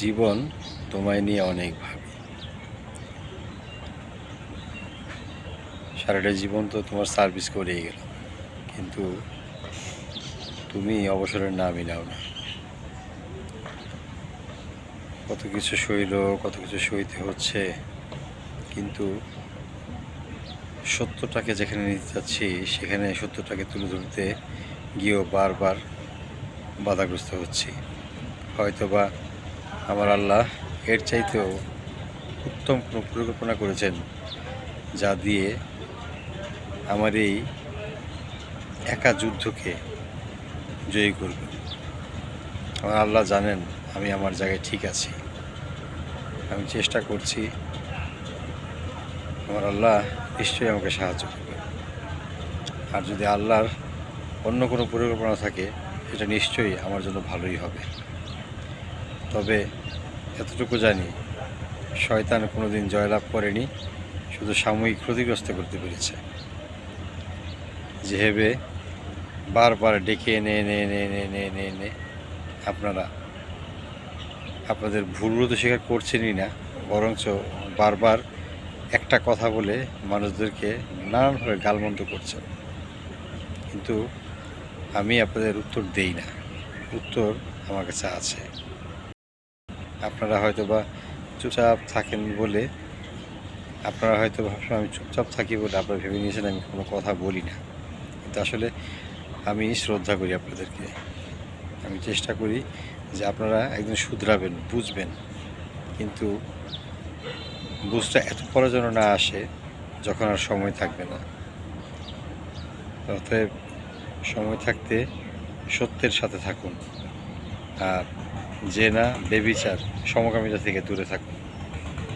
জীবন তোমায় নিয়ে অনেক ভাবি। সারাটা জীবন তো তোমার সার্ভিস করেই গেল কিন্তু তুমি অবসরের নামই নাও না। কত কিছু সইল, কত কিছু সইতে হচ্ছে, কিন্তু সত্যটাকে যেখানে নিতে চাচ্ছি, সেখানে সত্যটাকে তুলে ধরতে গিয়েও বারবার বাধাগ্রস্ত হচ্ছি। হয়তোবা আমার আল্লাহ এর চাইতেও উত্তম কোনো পরিকল্পনা করেছেন, যা দিয়ে আমার এই একা যুদ্ধকে জয়ী করবে আমার আল্লাহ জানেন আমি আমার জায়গায় ঠিক আছি। আমি চেষ্টা করছি, আমার আল্লাহ নিশ্চয়ই আমাকে সাহায্য করবে আর যদি আল্লাহর অন্য কোনো পরিকল্পনা থাকে সেটা নিশ্চয়ই আমার জন্য ভালোই হবে। তবে এতটুকু জানি, শয়তান কোনো দিন জয়লাভ করেনি, শুধু সাময়িক ক্ষতিগ্রস্ত করতে পেরেছে। যেভাবে বারবার ডেকে এনে এনে এনে এনে এনে এনে এনে আপনারা আপনাদের ভুলগুলো তো স্বীকার করছেনই না, বরঞ্চ বারবার একটা কথা বলে মানুষদেরকে নানানভাবে গালমন্দ করছেন। কিন্তু আমি আপনাদের উত্তর দেই না। উত্তর আমার কাছে আছে। আপনারা হয়তো বা চুপচাপ থাকেন বলে, আপনারা হয়তো ভাবছেন, আমি চুপচাপ থাকি বলে আপনারা ভেবে নিয়েছেন, আমি কোনো কথা বলি না। কিন্তু আসলে আমি শ্রদ্ধা করি আপনাদেরকে। আমি চেষ্টা করি যে আপনারা একদিন শুধরাবেন, বুঝবেন। কিন্তু বুঝটা এত পরে যেন না আসে, যখন আর সময় থাকবে না। অতএব সময় থাকতে সত্যের সাথে থাকুন। আর যে না বেবিচার সমকামিতা থেকে দূরে থাকুন।